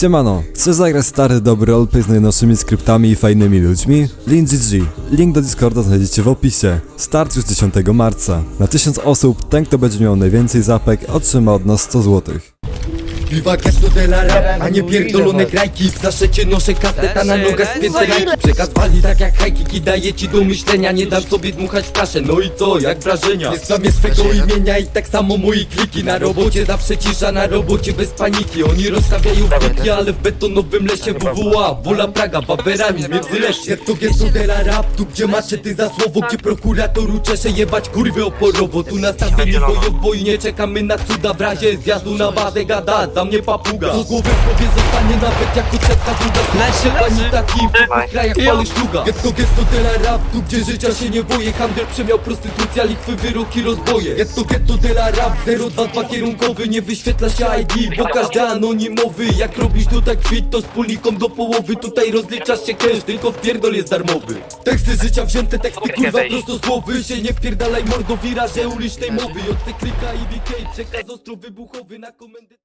Siemano, chcesz zagrać stary dobry roleplay z najnowszymi skryptami i fajnymi ludźmi? Link GG. Link do Discorda znajdziecie w opisie. Start już 10 marca. Na 1000 osób, ten kto będzie miał najwięcej zapek otrzyma od nas 100 złotych. Piwa to delara, a nie pierdolone krajki W zaszecie noszę kasteta na nogach spięte rajki. Przekaz wali tak jak hajki, daje ci do myślenia. Nie dam sobie dmuchać w kaszę, no i co, jak wrażenia? Nie znamię swego imienia i tak samo moi kliki. Na robocie zawsze cisza, na robocie bez paniki. Oni rozstawiają pliki, ale w betonowym lesie WWA Wola Praga, Baberami, międzyleście To getto dela rap, tu gdzie macie ty za słowo Gdzie prokurator uczesze jebać kurwy oporowo. Tu nastawieni bojowo i nie czekamy na cuda. W razie zjazdu na bazę gada, za mnie papuga. Co głowy w głowie zostanie nawet jako cetka druga Leży pani. Taki w tych krajach pali szluga Getto, getto dela rap, tu gdzie życia się nie boję. Handel przemiał prostytucja, lichwy, wyroki, rozboje. Getto, getto dela rap, 022 kierunkowy. Nie wyświetla się ID, bo każdy anonimowy. Jak robisz tutaj kwit, to z puliką do połowy. Tutaj rozliczasz się cash, tylko wpierdol jest darmowy. Teksty życia wzięte, teksty kurwa prosto z głowy. Się nie wpierdalaj mordo, wiraże ulicznej mowy. Od te klika i VK, przekaz ostro wybuchowy na komendę